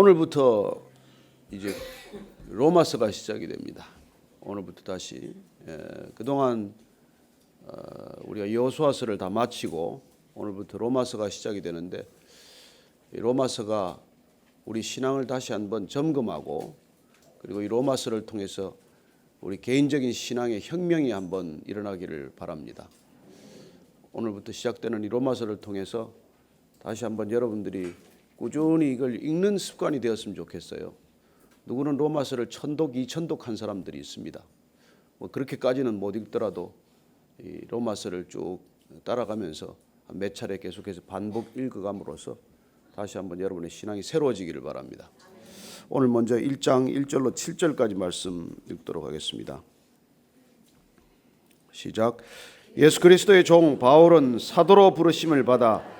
오늘부터 이제 로마서가 시작이 됩니다. 오늘부터 다시 예, 그동안 어, 우리가 여호수아서를 다 마치고 오늘부터 로마서가 시작이 되는데 이 로마서가 우리 신앙을 다시 한번 점검하고 그리고 이 로마서를 통해서 우리 개인적인 신앙의 혁명이 한번 일어나기를 바랍니다. 오늘부터 시작되는 이 로마서를 통해서 다시 한번 여러분들이 꾸준히 이걸 읽는 습관이 되었으면 좋겠어요. 누구는 로마서를 천독, 이천독 한 사람들이 있습니다. 뭐 그렇게까지는 못 읽더라도 이 로마서를 쭉 따라가면서 몇 차례 계속해서 반복 읽어감으로써 다시 한번 여러분의 신앙이 새로워지기를 바랍니다. 오늘 먼저 1장 1절로 7절까지 말씀 읽도록 하겠습니다. 시작. 예수 그리스도의 종 바울은 사도로 부르심을 받아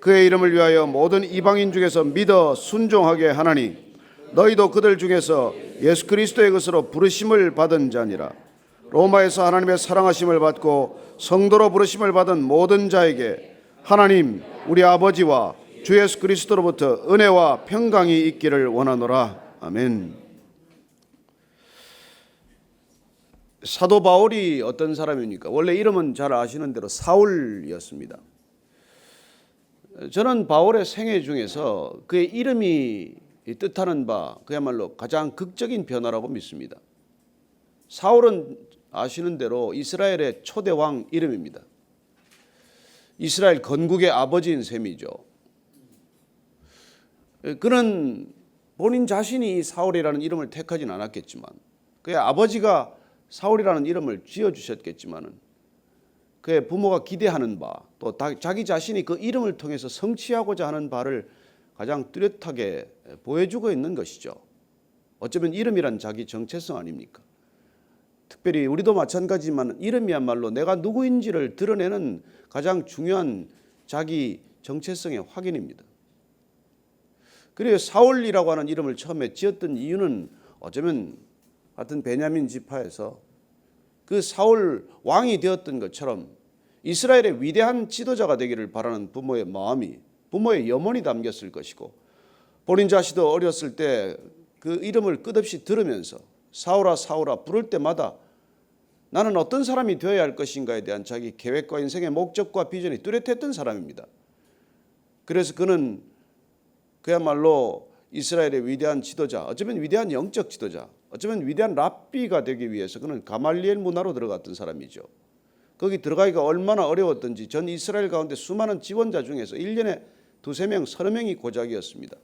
그의 이름을 위하여 모든 이방인 중에서 믿어 순종하게 하나니 너희도 그들 중에서 예수 그리스도의 것으로 부르심을 받은 자니라 로마에서 하나님의 사랑하심을 받고 성도로 부르심을 받은 모든 자에게 하나님 우리 아버지와 주 예수 그리스도로부터 은혜와 평강이 있기를 원하노라 아멘. 사도 바울이 어떤 사람입니까? 원래 이름은 잘 아시는 대로 사울이었습니다. 저는 바울의 생애 중에서 그의 이름이 뜻하는 바 그야말로 가장 극적인 변화라고 믿습니다. 사울은 아시는 대로 이스라엘의 초대 왕 이름입니다. 이스라엘 건국의 아버지인 셈이죠. 그는 본인 자신이 사울이라는 이름을 택하진 않았겠지만 그의 아버지가 사울이라는 이름을 지어 주셨겠지만은 그의 부모가 기대하는 바 또 자기 자신이 그 이름을 통해서 성취하고자 하는 바를 가장 뚜렷하게 보여주고 있는 것이죠. 어쩌면 이름이란 자기 정체성 아닙니까? 특별히 우리도 마찬가지지만 이름이야말로 내가 누구인지를 드러내는 가장 중요한 자기 정체성의 확인입니다. 그리고 사울이라고 하는 이름을 처음에 지었던 이유는 어쩌면 같은 베냐민 지파에서 그 사울 왕이 되었던 것처럼 이스라엘의 위대한 지도자가 되기를 바라는 부모의 마음이 부모의 염원이 담겼을 것이고 본인 자신도 어렸을 때 그 이름을 끝없이 들으면서 사울아 사울아 부를 때마다 나는 어떤 사람이 되어야 할 것인가에 대한 자기 계획과 인생의 목적과 비전이 뚜렷했던 사람입니다. 그래서 그는 그야말로 이스라엘의 위대한 지도자, 어쩌면 위대한 영적 지도자, 어쩌면 위대한 랍비가 되기 위해서 그는 가말리엘 문화로 들어갔던 사람이죠. 거기 들어가기가 얼마나 어려웠던지 전 이스라엘 가운데 수많은 지원자 중에서 1년에 두세 명, 서너 명이 고작이었습니다.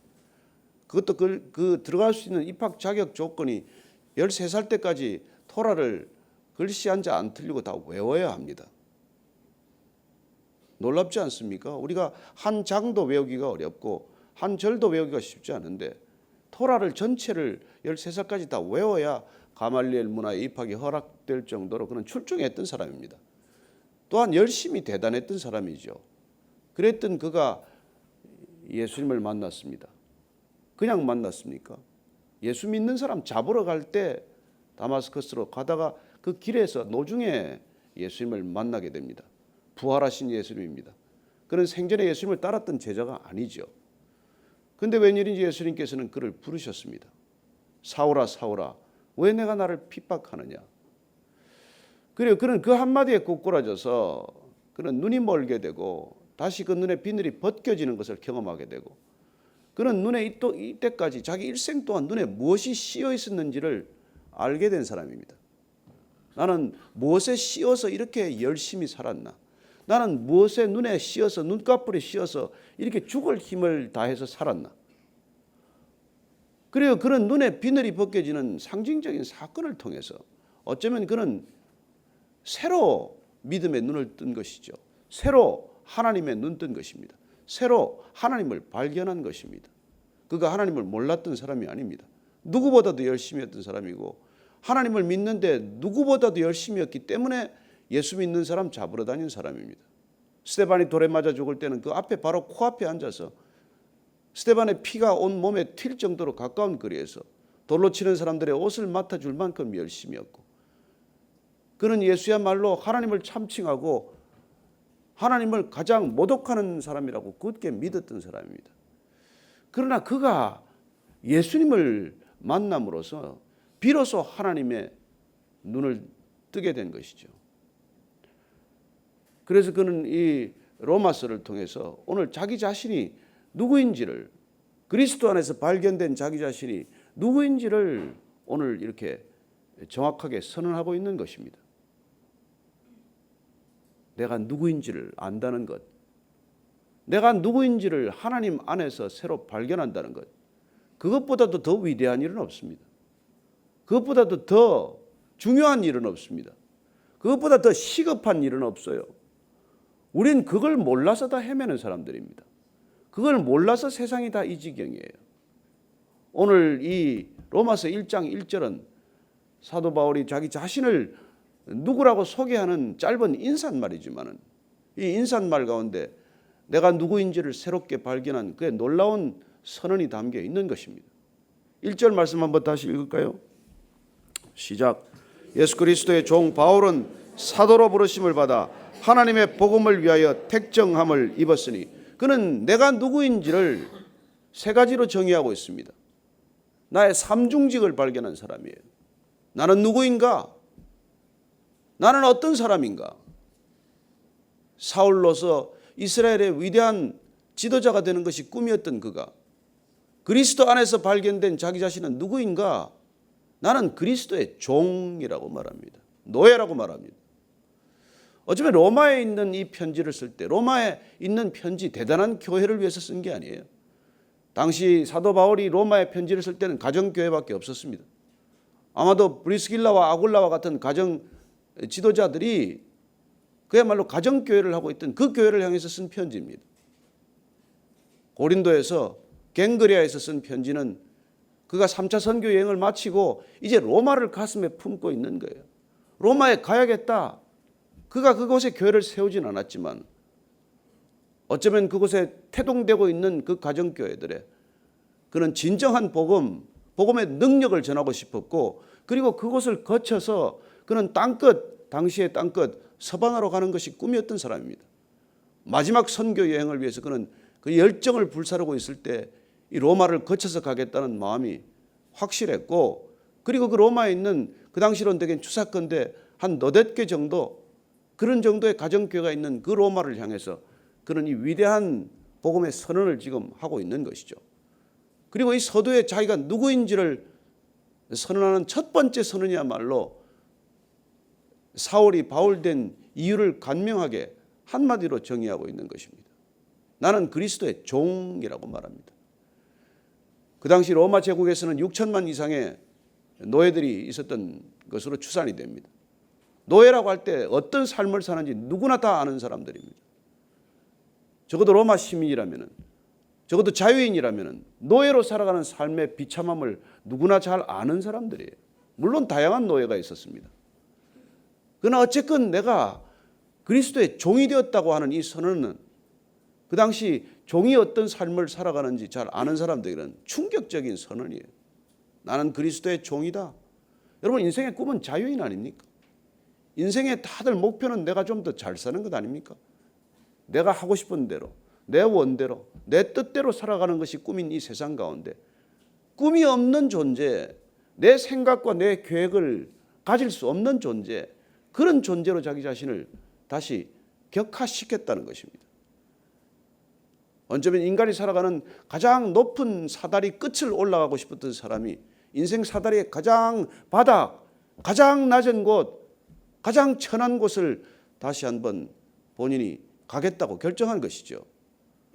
그것도 그, 그 들어갈 수 있는 입학 자격 조건이 13살 때까지 토라를 글씨 한 자 안 틀리고 다 외워야 합니다. 놀랍지 않습니까? 우리가 한 장도 외우기가 어렵고 한 절도 외우기가 쉽지 않은데 토라를 전체를 13살까지 다 외워야 가말리엘 문화에 입학이 허락될 정도로 그는 출중했던 사람입니다. 또한 열심히 대단했던 사람이죠. 그랬던 그가 예수님을 만났습니다. 그냥 만났습니까? 예수 믿는 사람 잡으러 갈 때 다마스커스로 가다가 그 길에서 노중에 예수님을 만나게 됩니다. 부활하신 예수님입니다. 그는 생전에 예수님을 따랐던 제자가 아니죠. 근데 웬일인지 예수님께서는 그를 부르셨습니다. 사오라 사오라 왜 내가 나를 핍박하느냐? 그리고 그는 그 한마디에 꼬꾸라져서 그는 눈이 멀게 되고 다시 그 눈의 비늘이 벗겨지는 것을 경험하게 되고 그는 눈에 이때까지 자기 일생 동안 눈에 무엇이 씌어 있었는지를 알게 된 사람입니다. 나는 무엇에 씌어서 이렇게 열심히 살았나? 나는 무엇에 눈에 씌어서 눈꺼풀에 씌어서 이렇게 죽을 힘을 다해서 살았나? 그리고 그런 눈에 비늘이 벗겨지는 상징적인 사건을 통해서 어쩌면 그는 새로 믿음의 눈을 뜬 것이죠. 새로 하나님의 눈 뜬 것입니다. 새로 하나님을 발견한 것입니다. 그가 하나님을 몰랐던 사람이 아닙니다. 누구보다도 열심히 했던 사람이고 하나님을 믿는데 누구보다도 열심히 했기 때문에 예수 믿는 사람 잡으러 다닌 사람입니다. 스테반이 돌에 맞아 죽을 때는 그 앞에 바로 코앞에 앉아서 스테반의 피가 온 몸에 튈 정도로 가까운 거리에서 돌로 치는 사람들의 옷을 맡아줄 만큼 열심이었고 그는 예수야말로 하나님을 참칭하고 하나님을 가장 모독하는 사람이라고 굳게 믿었던 사람입니다. 그러나 그가 예수님을 만남으로써 비로소 하나님의 눈을 뜨게 된 것이죠. 그래서 그는 이 로마서를 통해서 오늘 자기 자신이 누구인지를 그리스도 안에서 발견된 자기 자신이 누구인지를 오늘 이렇게 정확하게 선언하고 있는 것입니다. 내가 누구인지를 안다는 것, 내가 누구인지를 하나님 안에서 새로 발견한다는 것, 그것보다도 더 위대한 일은 없습니다. 그것보다도 더 중요한 일은 없습니다. 그것보다 더 시급한 일은 없어요. 우린 그걸 몰라서 다 헤매는 사람들입니다. 그걸 몰라서 세상이 다 이 지경이에요. 오늘 이 로마서 1장 1절은 사도 바울이 자기 자신을 누구라고 소개하는 짧은 인사말이지만은 이 인사말 가운데 내가 누구인지를 새롭게 발견한 그의 놀라운 선언이 담겨 있는 것입니다. 1절 말씀 한번 다시 읽을까요? 시작. 예수 그리스도의 종 바울은 사도로 부르심을 받아 하나님의 복음을 위하여 택정함을 입었으니 그는 내가 누구인지를 세 가지로 정의하고 있습니다. 나의 삼중직을 발견한 사람이에요. 나는 누구인가? 나는 어떤 사람인가? 사울로서 이스라엘의 위대한 지도자가 되는 것이 꿈이었던 그가 그리스도 안에서 발견된 자기 자신은 누구인가? 나는 그리스도의 종이라고 말합니다. 노예라고 말합니다. 어쩌면 로마에 있는 이 편지를 쓸 때 로마에 있는 편지 대단한 교회를 위해서 쓴 게 아니에요. 당시 사도 바울이 로마에 편지를 쓸 때는 가정 교회밖에 없었습니다. 아마도 브리스길라와 아굴라와 같은 가정 지도자들이 그야말로 가정 교회를 하고 있던 그 교회를 향해서 쓴 편지입니다. 고린도에서 갱그리아에서 쓴 편지는 그가 3차 선교 여행을 마치고 이제 로마를 가슴에 품고 있는 거예요. 로마에 가야겠다. 그가 그곳에 교회를 세우진 않았지만 어쩌면 그곳에 태동되고 있는 그 가정교회들에 그는 진정한 복음, 복음의 능력을 전하고 싶었고 그리고 그곳을 거쳐서 그는 땅끝, 당시의 땅끝 서방으로 가는 것이 꿈이었던 사람입니다. 마지막 선교 여행을 위해서 그는 그 열정을 불사르고 있을 때 이 로마를 거쳐서 가겠다는 마음이 확실했고 그리고 그 로마에 있는 그 당시로는 되긴 추사건대 한 너댓 개 정도 그런 정도의 가정교회가 있는 그 로마를 향해서 그런 이 위대한 복음의 선언을 지금 하고 있는 것이죠. 그리고 이 서두에 자기가 누구인지를 선언하는 첫 번째 선언이야말로 사울이 바울된 이유를 간명하게 한마디로 정의하고 있는 것입니다. 나는 그리스도의 종이라고 말합니다. 그 당시 로마 제국에서는 6천만 이상의 노예들이 있었던 것으로 추산이 됩니다. 노예라고 할 때 어떤 삶을 사는지 누구나 다 아는 사람들입니다. 적어도 로마 시민이라면은 적어도 자유인이라면은 노예로 살아가는 삶의 비참함을 누구나 잘 아는 사람들이에요. 물론 다양한 노예가 있었습니다. 그러나 어쨌건 내가 그리스도의 종이 되었다고 하는 이 선언은 그 당시 종이 어떤 삶을 살아가는지 잘 아는 사람들에게는 충격적인 선언이에요. 나는 그리스도의 종이다. 여러분 인생의 꿈은 자유인 아닙니까? 인생의 다들 목표는 내가 좀 더 잘 사는 것 아닙니까? 내가 하고 싶은 대로, 내 원대로, 내 뜻대로 살아가는 것이 꿈인 이 세상 가운데 꿈이 없는 존재, 내 생각과 내 계획을 가질 수 없는 존재, 그런 존재로 자기 자신을 다시 격화시켰다는 것입니다. 어쩌면 인간이 살아가는 가장 높은 사다리 끝을 올라가고 싶었던 사람이 인생 사다리의 가장 바닥, 가장 낮은 곳, 가장 천한 곳을 다시 한번 본인이 가겠다고 결정한 것이죠.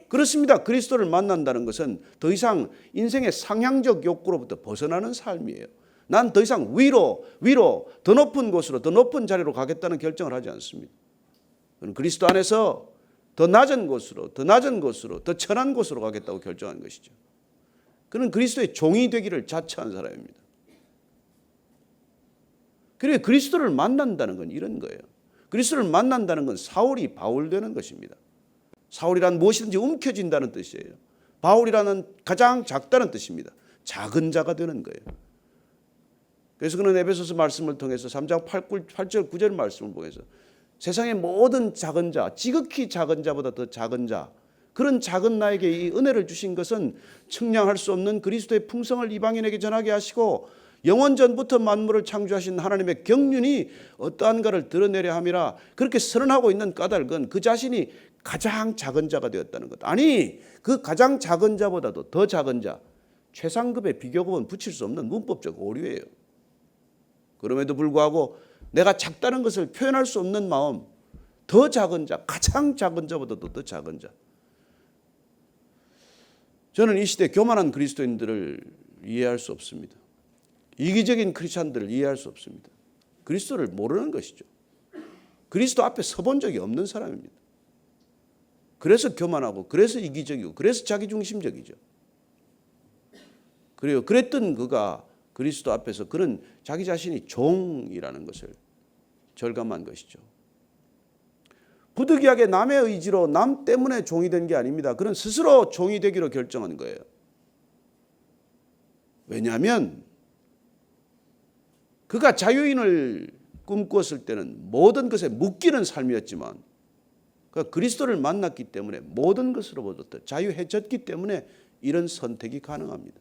그렇습니다. 그리스도를 만난다는 것은 더 이상 인생의 상향적 욕구로부터 벗어나는 삶이에요. 난 더 이상 위로, 위로, 더 높은 곳으로, 더 높은 자리로 가겠다는 결정을 하지 않습니다. 그리스도 안에서 더 낮은 곳으로, 더 낮은 곳으로, 더 천한 곳으로 가겠다고 결정한 것이죠. 그는 그리스도의 종이 되기를 자처한 사람입니다. 그래 그리스도를 만난다는 건 이런 거예요. 그리스도를 만난다는 건 사울이 바울 되는 것입니다. 사울이란 무엇이든지 움켜진다는 뜻이에요. 바울이라는 가장 작다는 뜻입니다. 작은 자가 되는 거예요. 그래서 그는 에베소서 말씀을 통해서 3장 8, 8절 9절 말씀을 보면서 세상의 모든 작은 자, 지극히 작은 자보다 더 작은 자, 그런 작은 나에게 이 은혜를 주신 것은 측량할 수 없는 그리스도의 풍성을 이방인에게 전하게 하시고 영원 전부터 만물을 창조하신 하나님의 경륜이 어떠한가를 드러내려 함이라 그렇게 선언하고 있는 까닭은 그 자신이 가장 작은 자가 되었다는 것. 아니 그 가장 작은 자보다도 더 작은 자 최상급의 비교급은 붙일 수 없는 문법적 오류예요. 그럼에도 불구하고 내가 작다는 것을 표현할 수 없는 마음 더 작은 자 가장 작은 자보다도 더 작은 자 저는 이 시대 교만한 그리스도인들을 이해할 수 없습니다. 이기적인 크리스찬들을 이해할 수 없습니다. 그리스도를 모르는 것이죠. 그리스도 앞에 서본 적이 없는 사람입니다. 그래서 교만하고 그래서 이기적이고 그래서 자기중심적이죠. 그래요. 그랬던 그가 그리스도 앞에서 그는 자기 자신이 종이라는 것을 절감한 것이죠. 부득이하게 남의 의지로 남 때문에 종이 된 게 아닙니다. 그는 스스로 종이 되기로 결정한 거예요. 왜냐하면 그가 자유인을 꿈꾸었을 때는 모든 것에 묶이는 삶이었지만 그가 그리스도를 만났기 때문에 모든 것으로부터 자유해졌기 때문에 이런 선택이 가능합니다.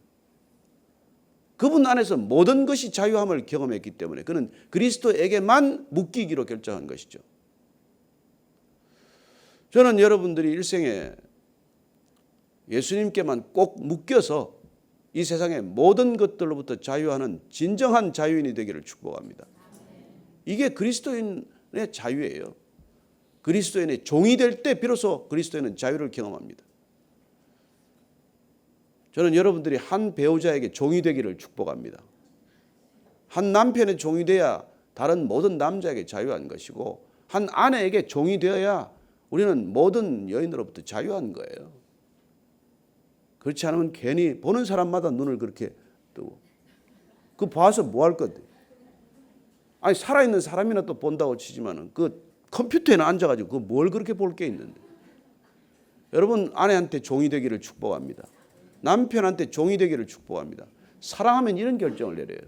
그분 안에서 모든 것이 자유함을 경험했기 때문에 그는 그리스도에게만 묶이기로 결정한 것이죠. 저는 여러분들이 일생에 예수님께만 꼭 묶여서 이 세상의 모든 것들로부터 자유하는 진정한 자유인이 되기를 축복합니다. 이게 그리스도인의 자유예요. 그리스도인의 종이 될 때 비로소 그리스도인은 자유를 경험합니다. 저는 여러분들이 한 배우자에게 종이 되기를 축복합니다. 한 남편의 종이 돼야 다른 모든 남자에게 자유한 것이고 한 아내에게 종이 되어야 우리는 모든 여인으로부터 자유한 거예요. 그렇지 않으면 괜히 보는 사람마다 눈을 그렇게 뜨고 그 봐서 뭐 할 건데? 아니 살아있는 사람이나 또 본다고 치지만은 그 컴퓨터에는 앉아가지고 그뭘 그렇게 볼 게 있는데? 여러분 아내한테 종이 되기를 축복합니다. 남편한테 종이 되기를 축복합니다. 사랑하면 이런 결정을 내려요.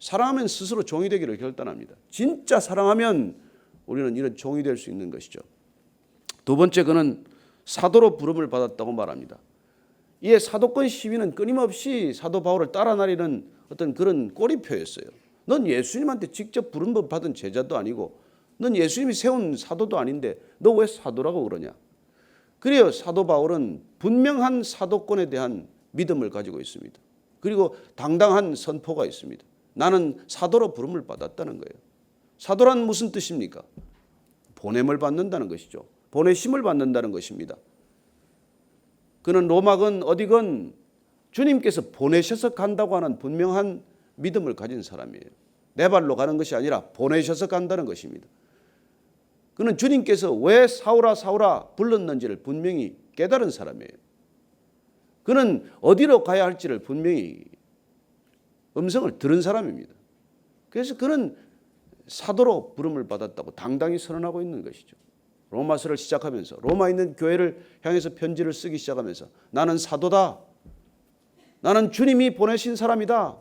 사랑하면 스스로 종이 되기를 결단합니다. 진짜 사랑하면 우리는 이런 종이 될 수 있는 것이죠. 두 번째 그는 사도로 부름을 받았다고 말합니다. 이에 사도권 시위는 끊임없이 사도 바울을 따라 나리는 어떤 그런 꼬리표였어요. 넌 예수님한테 직접 부름 받은 제자도 아니고 넌 예수님이 세운 사도도 아닌데 너 왜 사도라고 그러냐? 그래요. 사도 바울은 분명한 사도권에 대한 믿음을 가지고 있습니다. 그리고 당당한 선포가 있습니다. 나는 사도로 부름을 받았다는 거예요. 사도란 무슨 뜻입니까? 보냄을 받는다는 것이죠. 보내심을 받는다는 것입니다. 그는 로마건 어디건 주님께서 보내셔서 간다고 하는 분명한 믿음을 가진 사람이에요. 내 발로 가는 것이 아니라 보내셔서 간다는 것입니다. 그는 주님께서 왜 사울아 사울아 불렀는지를 분명히 깨달은 사람이에요. 그는 어디로 가야 할지를 분명히 음성을 들은 사람입니다. 그래서 그는 사도로 부름을 받았다고 당당히 선언하고 있는 것이죠. 로마서를 시작하면서 로마에 있는 교회를 향해서 편지를 쓰기 시작하면서 나는 사도다. 나는 주님이 보내신 사람이다.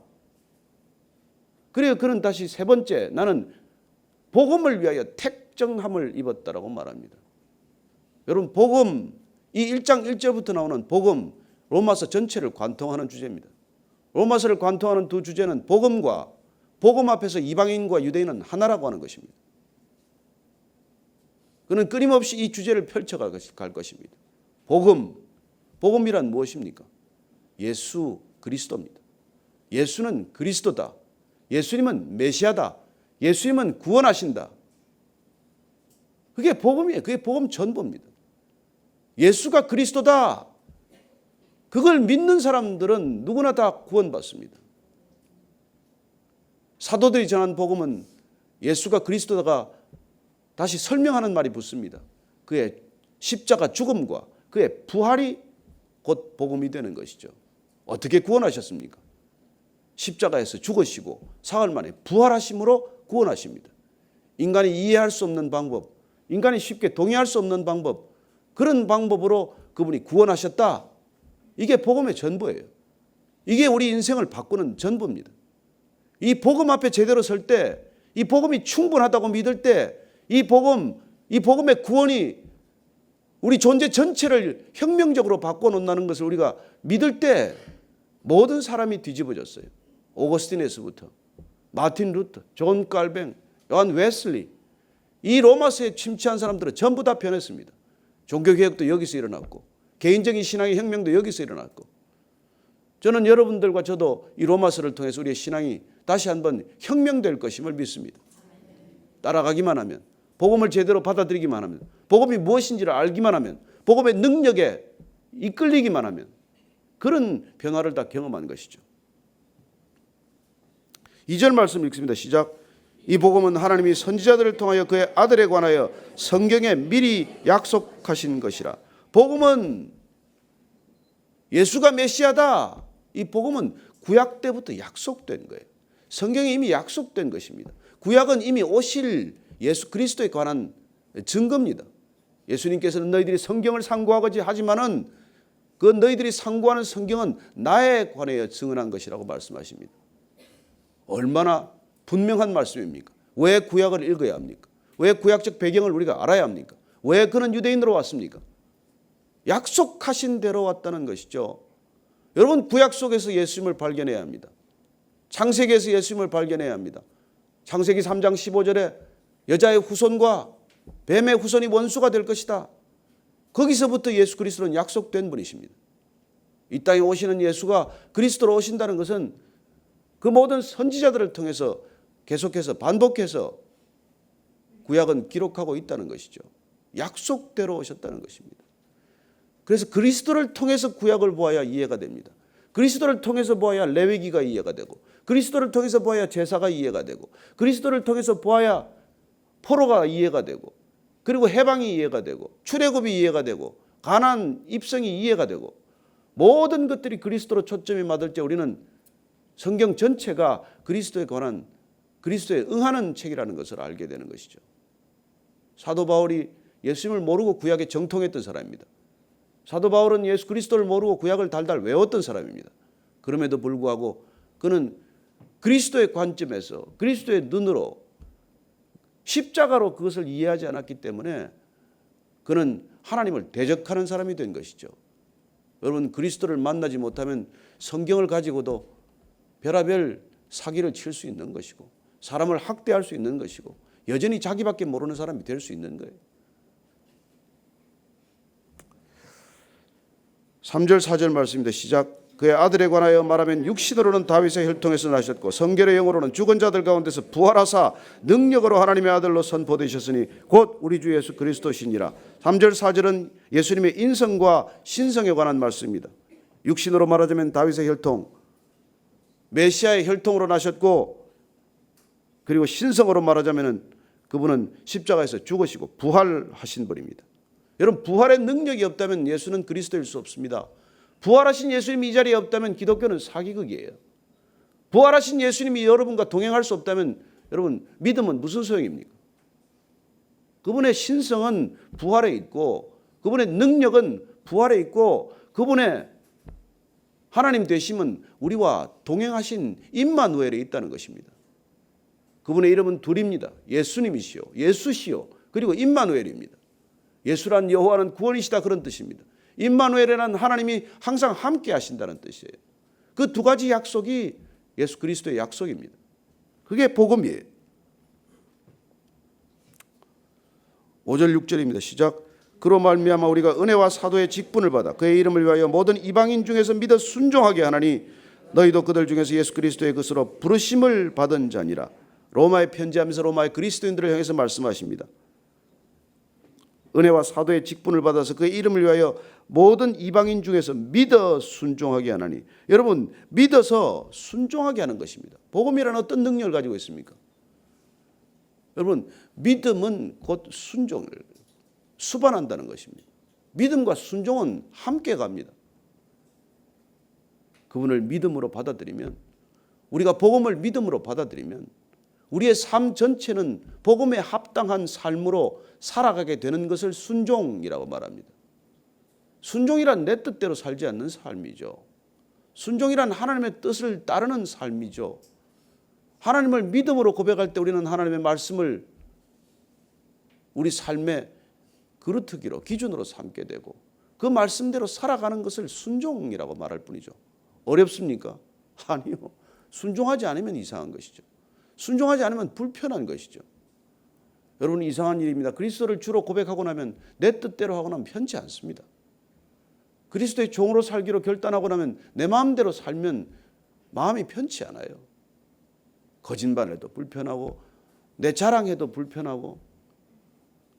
그래요. 그는 다시 세 번째 나는 복음을 위하여 택 정함을 입었다라고 말합니다. 여러분 복음 이 1장 1절부터 나오는 복음 로마서 전체를 관통하는 주제입니다. 로마서를 관통하는 두 주제는 복음과 복음 앞에서 이방인과 유대인은 하나라고 하는 것입니다. 그는 끊임없이 이 주제를 펼쳐갈 것입니다. 복음, 복음이란 무엇입니까? 예수 그리스도입니다. 예수는 그리스도다. 예수님은 메시아다. 예수님은 구원하신다. 그게 복음이에요. 그게 복음 전부입니다. 예수가 그리스도다. 그걸 믿는 사람들은 누구나 다 구원받습니다. 사도들이 전한 복음은 예수가 그리스도다가 다시 설명하는 말이 붙습니다. 그의 십자가 죽음과 그의 부활이 곧 복음이 되는 것이죠. 어떻게 구원하셨습니까? 십자가에서 죽으시고 사흘 만에 부활하심으로 구원하십니다. 인간이 이해할 수 없는 방법, 인간이 쉽게 동의할 수 없는 방법, 그런 방법으로 그분이 구원하셨다. 이게 복음의 전부예요. 이게 우리 인생을 바꾸는 전부입니다. 이 복음 앞에 제대로 설 때, 이 복음이 충분하다고 믿을 때, 이 복음, 이 복음의 구원이 우리 존재 전체를 혁명적으로 바꿔놓는다는 것을 우리가 믿을 때 모든 사람이 뒤집어졌어요. 오거스틴에서부터 마틴 루터, 존 깔뱅, 요한 웨슬리 이 로마서에 침투한 사람들은 전부 다 변했습니다. 종교개혁도 여기서 일어났고 개인적인 신앙의 혁명도 여기서 일어났고 저는 여러분들과 저도 이 로마서를 통해서 우리의 신앙이 다시 한번 혁명될 것임을 믿습니다. 따라가기만 하면 복음을 제대로 받아들이기만 하면 복음이 무엇인지를 알기만 하면 복음의 능력에 이끌리기만 하면 그런 변화를 다 경험한 것이죠. 2절 말씀 읽습니다. 시작. 이 복음은 하나님이 선지자들을 통하여 그의 아들에 관하여 성경에 미리 약속하신 것이라. 복음은 예수가 메시아다. 이 복음은 구약 때부터 약속된 거예요. 성경에 이미 약속된 것입니다. 구약은 이미 오실 예수 그리스도에 관한 증거입니다. 예수님께서는 너희들이 성경을 상고하지 하지만은 그 너희들이 상고하는 성경은 나에 관하여 증언한 것이라고 말씀하십니다. 얼마나 분명한 말씀입니까? 왜 구약을 읽어야 합니까? 왜 구약적 배경을 우리가 알아야 합니까? 왜 그는 유대인으로 왔습니까? 약속하신 대로 왔다는 것이죠. 여러분 구약 속에서 예수님을 발견해야 합니다. 창세기에서 예수님을 발견해야 합니다. 창세기 3장 15절에 여자의 후손과 뱀의 후손이 원수가 될 것이다. 거기서부터 예수 그리스도는 약속된 분이십니다. 이 땅에 오시는 예수가 그리스도로 오신다는 것은 그 모든 선지자들을 통해서 계속해서 반복해서 구약은 기록하고 있다는 것이죠. 약속대로 오셨다는 것입니다. 그래서 그리스도를 통해서 구약을 보아야 이해가 됩니다. 그리스도를 통해서 보아야 레위기가 이해가 되고 그리스도를 통해서 보아야 제사가 이해가 되고 그리스도를 통해서 보아야 포로가 이해가 되고 그리고 해방이 이해가 되고 출애굽이 이해가 되고 가난 입성이 이해가 되고 모든 것들이 그리스도로 초점이 맞을 때 우리는 성경 전체가 그리스도에 관한 그리스도에 응하는 책이라는 것을 알게 되는 것이죠. 사도 바울이 예수님을 모르고 구약에 정통했던 사람입니다. 사도 바울은 예수 그리스도를 모르고 구약을 달달 외웠던 사람입니다. 그럼에도 불구하고 그는 그리스도의 관점에서 그리스도의 눈으로 십자가로 그것을 이해하지 않았기 때문에 그는 하나님을 대적하는 사람이 된 것이죠. 여러분 그리스도를 만나지 못하면 성경을 가지고도 별하별 사기를 칠 수 있는 것이고 사람을 학대할 수 있는 것이고 여전히 자기밖에 모르는 사람이 될 수 있는 거예요. 3절 4절 말씀입니다. 시작. 그의 아들에 관하여 말하면 육신으로는 다윗의 혈통에서 나셨고 성결의 영으로는 죽은 자들 가운데서 부활하사 능력으로 하나님의 아들로 선포되셨으니 곧 우리 주 예수 그리스도시니라. 3절 4절은 예수님의 인성과 신성에 관한 말씀입니다. 육신으로 말하자면 다윗의 혈통 메시아의 혈통으로 나셨고 그리고 신성으로 말하자면은 그분은 십자가에서 죽으시고 부활하신 분입니다. 여러분 부활의 능력이 없다면 예수는 그리스도일 수 없습니다. 부활하신 예수님이 이 자리에 없다면 기독교는 사기극이에요. 부활하신 예수님이 여러분과 동행할 수 없다면 여러분 믿음은 무슨 소용입니까? 그분의 신성은 부활에 있고 그분의 능력은 부활에 있고 그분의 하나님 되심은 우리와 동행하신 임마누엘에 있다는 것입니다. 그분의 이름은 둘입니다. 예수님이시요, 예수시요, 그리고 임마누엘입니다. 예수란 여호와는 구원이시다 그런 뜻입니다. 임마누엘이라는 하나님이 항상 함께 하신다는 뜻이에요. 그 두 가지 약속이 예수 그리스도의 약속입니다. 그게 복음이에요. 5절 6절입니다. 시작. 그로 말미암아 우리가 은혜와 사도의 직분을 받아 그의 이름을 위하여 모든 이방인 중에서 믿어 순종하게 하나니 너희도 그들 중에서 예수 그리스도의 것으로 부르심을 받은 자니라. 로마에 편지하면서 로마의 그리스도인들을 향해서 말씀하십니다. 은혜와 사도의 직분을 받아서 그의 이름을 위하여 모든 이방인 중에서 믿어 순종하게 하나니 여러분 믿어서 순종하게 하는 것입니다. 복음이라는 어떤 능력을 가지고 있습니까? 여러분 믿음은 곧 순종을 수반한다는 것입니다. 믿음과 순종은 함께 갑니다. 그분을 믿음으로 받아들이면 우리가 복음을 믿음으로 받아들이면 우리의 삶 전체는 복음에 합당한 삶으로 살아가게 되는 것을 순종이라고 말합니다. 순종이란 내 뜻대로 살지 않는 삶이죠. 순종이란 하나님의 뜻을 따르는 삶이죠. 하나님을 믿음으로 고백할 때 우리는 하나님의 말씀을 우리 삶의 그루트기로 기준으로 삼게 되고 그 말씀대로 살아가는 것을 순종이라고 말할 뿐이죠. 어렵습니까? 아니요. 순종하지 않으면 이상한 것이죠. 순종하지 않으면 불편한 것이죠. 여러분 이상한 일입니다. 그리스도를 주로 고백하고 나면 내 뜻대로 하고 나면 편치 않습니다. 그리스도의 종으로 살기로 결단하고 나면 내 마음대로 살면 마음이 편치 않아요. 거짓말해도 불편하고 내 자랑해도 불편하고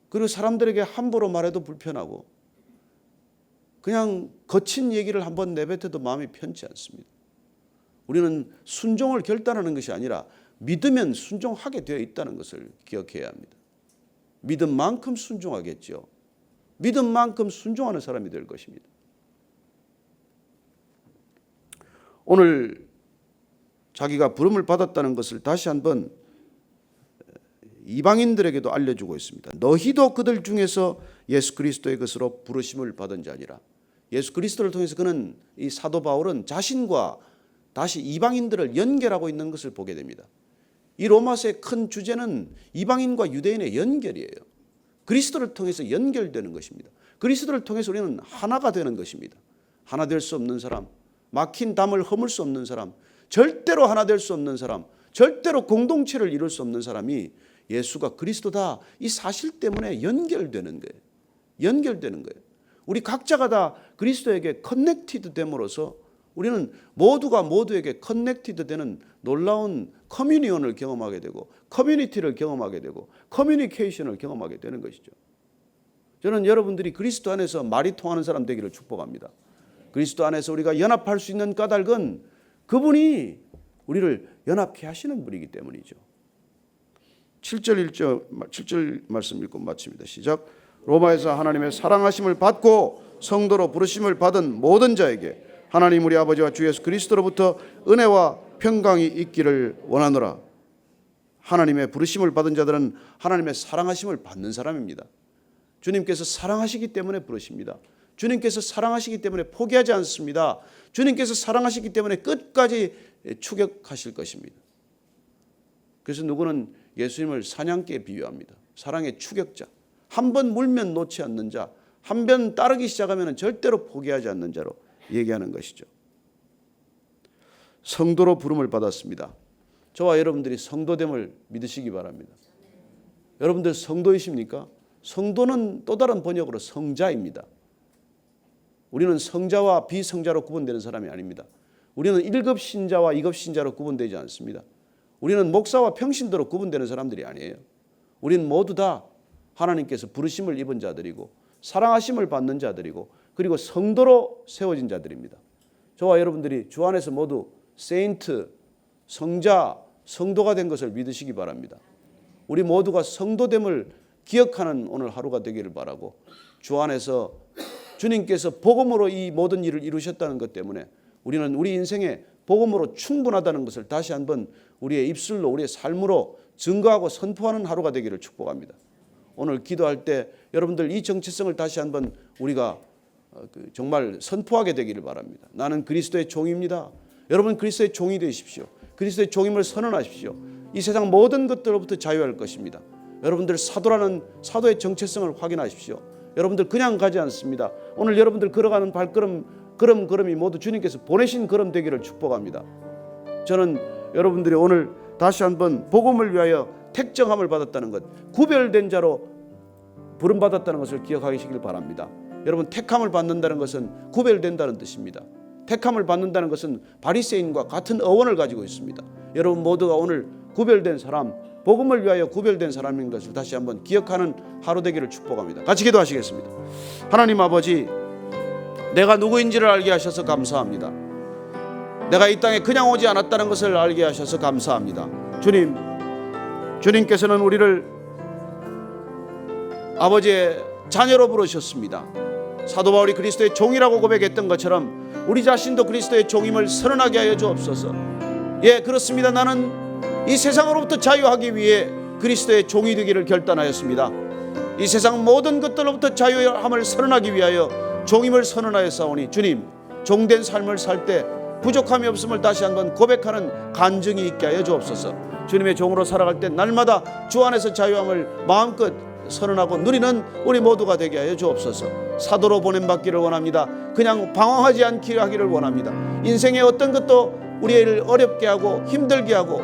그리고 사람들에게 함부로 말해도 불편하고 그냥 거친 얘기를 한번 내뱉어도 마음이 편치 않습니다. 우리는 순종을 결단하는 것이 아니라 믿으면 순종하게 되어 있다는 것을 기억해야 합니다. 믿음만큼 순종하겠죠. 믿음만큼 순종하는 사람이 될 것입니다. 오늘 자기가 부름을 받았다는 것을 다시 한번 이방인들에게도 알려주고 있습니다. 너희도 그들 중에서 예수 그리스도의 것으로 부르심을 받은 자니라. 예수 그리스도를 통해서 그는 이 사도 바울은 자신과 다시 이방인들을 연결하고 있는 것을 보게 됩니다. 이 로마서의 큰 주제는 이방인과 유대인의 연결이에요. 그리스도를 통해서 연결되는 것입니다. 그리스도를 통해서 우리는 하나가 되는 것입니다. 하나 될 수 없는 사람, 막힌 담을 허물 수 없는 사람, 절대로 하나 될 수 없는 사람, 절대로 공동체를 이룰 수 없는 사람이 예수가 그리스도다 이 사실 때문에 연결되는 거예요. 연결되는 거예요. 우리 각자가 다 그리스도에게 커넥티드 됨으로써 우리는 모두가 모두에게 커넥티드 되는 놀라운 커뮤니언을 경험하게 되고 커뮤니티를 경험하게 되고 커뮤니케이션을 경험하게 되는 것이죠. 저는 여러분들이 그리스도 안에서 말이 통하는 사람 되기를 축복합니다. 그리스도 안에서 우리가 연합할 수 있는 까닭은 그분이 우리를 연합케 하시는 분이기 때문이죠. 7절 1절 7절 말씀 읽고 마칩니다. 시작. 로마에서 하나님의 사랑하심을 받고 성도로 부르심을 받은 모든 자에게 하나님 우리 아버지와 주 예수 그리스도로부터 은혜와 평강이 있기를 원하노라. 하나님의 부르심을 받은 자들은 하나님의 사랑하심을 받는 사람입니다. 주님께서 사랑하시기 때문에 부르십니다. 주님께서 사랑하시기 때문에 포기하지 않습니다. 주님께서 사랑하시기 때문에 끝까지 추격하실 것입니다. 그래서 누구는 예수님을 사냥개에 비유합니다. 사랑의 추격자. 한 번 물면 놓지 않는 자, 한 번 따르기 시작하면 절대로 포기하지 않는 자로 얘기하는 것이죠. 성도로 부름을 받았습니다. 저와 여러분들이 성도됨을 믿으시기 바랍니다. 여러분들 성도이십니까? 성도는 또 다른 번역으로 성자입니다. 우리는 성자와 비성자로 구분되는 사람이 아닙니다. 우리는 1급 신자와 2급 신자로 구분되지 않습니다. 우리는 목사와 평신도로 구분되는 사람들이 아니에요. 우리는 모두 다 하나님께서 부르심을 입은 자들이고 사랑하심을 받는 자들이고 그리고 성도로 세워진 자들입니다. 저와 여러분들이 주 안에서 모두 세인트, 성자, 성도가 된 것을 믿으시기 바랍니다. 우리 모두가 성도됨을 기억하는 오늘 하루가 되기를 바라고 주 안에서 주님께서 복음으로 이 모든 일을 이루셨다는 것 때문에 우리는 우리 인생에 복음으로 충분하다는 것을 다시 한번 우리의 입술로 우리의 삶으로 증거하고 선포하는 하루가 되기를 축복합니다. 오늘 기도할 때 여러분들 이 정체성을 다시 한번 우리가 정말 선포하게 되기를 바랍니다. 나는 그리스도의 종입니다. 여러분 그리스도의 종이 되십시오. 그리스도의 종임을 선언하십시오. 이 세상 모든 것들로부터 자유할 것입니다. 여러분들 사도라는 사도의 정체성을 확인하십시오. 여러분들 그냥 가지 않습니다. 오늘 여러분들 걸어가는 발걸음 걸음 걸음이 모두 주님께서 보내신 걸음 되기를 축복합니다. 저는 여러분들이 오늘 다시 한번 복음을 위하여 택정함을 받았다는 것, 구별된 자로 부름 받았다는 것을 기억하시길 바랍니다. 여러분 택함을 받는다는 것은 구별된다는 뜻입니다. 택함을 받는다는 것은 바리새인과 같은 어원을 가지고 있습니다. 여러분 모두가 오늘 구별된 사람, 복음을 위하여 구별된 사람인 것을 다시 한번 기억하는 하루 되기를 축복합니다. 같이 기도하시겠습니다. 하나님 아버지, 내가 누구인지를 알게 하셔서 감사합니다. 내가 이 땅에 그냥 오지 않았다는 것을 알게 하셔서 감사합니다. 주님, 주님께서는 우리를 아버지의 자녀로 부르셨습니다. 사도 바울이 그리스도의 종이라고 고백했던 것처럼 우리 자신도 그리스도의 종임을 선언하게 하여 주옵소서. 예, 그렇습니다. 나는 이 세상으로부터 자유하기 위해 그리스도의 종이 되기를 결단하였습니다. 이 세상 모든 것들로부터 자유함을 선언하기 위하여 종임을 선언하여 싸우니 주님 종된 삶을 살 때 부족함이 없음을 다시 한번 고백하는 간증이 있게 하여 주옵소서. 주님의 종으로 살아갈 때 날마다 주 안에서 자유함을 마음껏 선언하고 누리는 우리 모두가 되게 하여 주옵소서. 사도로 보냄 받기를 원합니다. 그냥 방황하지 않기를 하기를 원합니다. 인생의 어떤 것도 우리를 어렵게 하고 힘들게 하고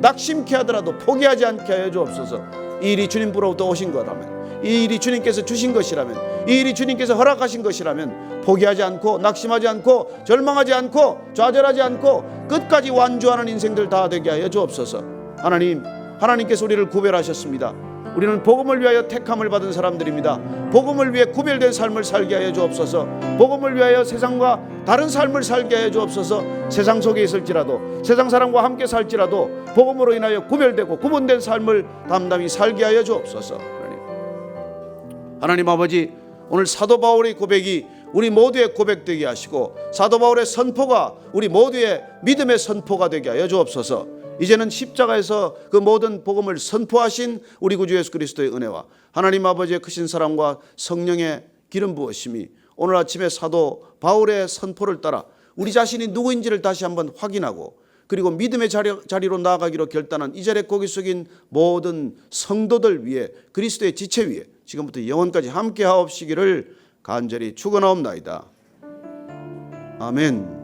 낙심케 하더라도 포기하지 않게 하여 주옵소서. 이 일이 주님으로부터 오신 거라면 이 일이 주님께서 주신 것이라면 이 일이 주님께서 허락하신 것이라면 포기하지 않고 낙심하지 않고 절망하지 않고 좌절하지 않고 끝까지 완주하는 인생들 다 되게 하여 주옵소서. 하나님, 하나님께서 우리를 구별하셨습니다. 우리는 복음을 위하여 택함을 받은 사람들입니다. 복음을 위해 구별된 삶을 살게 하여 주옵소서. 복음을 위하여 세상과 다른 삶을 살게 하여 주옵소서. 세상 속에 있을지라도 세상 사람과 함께 살지라도 복음으로 인하여 구별되고 구분된 삶을 담담히 살게 하여 주옵소서. 하나님. 하나님 아버지 오늘 사도 바울의 고백이 우리 모두의 고백되게 하시고 사도 바울의 선포가 우리 모두의 믿음의 선포가 되게 하여 주옵소서. 이제는 십자가에서 그 모든 복음을 선포하신 우리 구주 예수 그리스도의 은혜와 하나님 아버지의 크신 사랑과 성령의 기름 부으심이 오늘 아침에 사도 바울의 선포를 따라 우리 자신이 누구인지를 다시 한번 확인하고 그리고 믿음의 자리, 자리로 나아가기로 결단한 이 자리에 고기 숙인 모든 성도들 위해 그리스도의 지체 위에 지금부터 영원까지 함께 하옵시기를 간절히 축원하옵나이다. 아멘.